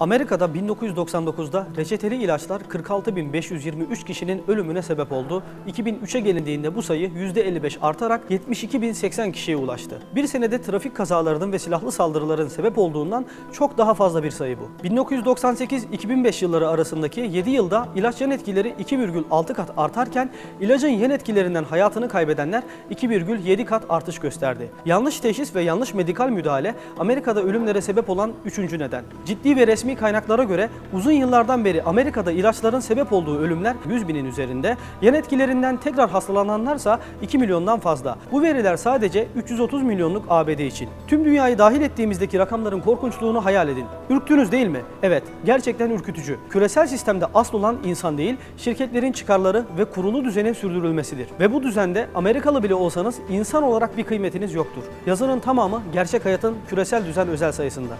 Amerika'da 1999'da reçeteli ilaçlar 46.523 kişinin ölümüne sebep oldu. 2003'e gelindiğinde bu sayı %55 artarak 72.080 kişiye ulaştı. Bir senede trafik kazalarının ve silahlı saldırıların sebep olduğundan çok daha fazla bir sayı bu. 1998-2005 yılları arasındaki 7 yılda ilaç yan etkileri 2,6 kat artarken ilacın yan etkilerinden hayatını kaybedenler 2,7 kat artış gösterdi. Yanlış teşhis ve yanlış medikal müdahale Amerika'da ölümlere sebep olan üçüncü neden. Ciddi ve resmi kaynaklara göre uzun yıllardan beri Amerika'da ilaçların sebep olduğu ölümler 100 binin üzerinde, yan etkilerinden tekrar hastalananlarsa 2 milyondan fazla. Bu veriler sadece 330 milyonluk ABD için. Tüm dünyayı dahil ettiğimizdeki rakamların korkunçluğunu hayal edin. Ürktünüz değil mi? Evet, gerçekten ürkütücü. Küresel sistemde asıl olan insan değil, şirketlerin çıkarları ve kurulu düzenin sürdürülmesidir. Ve bu düzende Amerikalı bile olsanız insan olarak bir kıymetiniz yoktur. Yazının tamamı gerçek hayatın küresel düzen özel sayısında.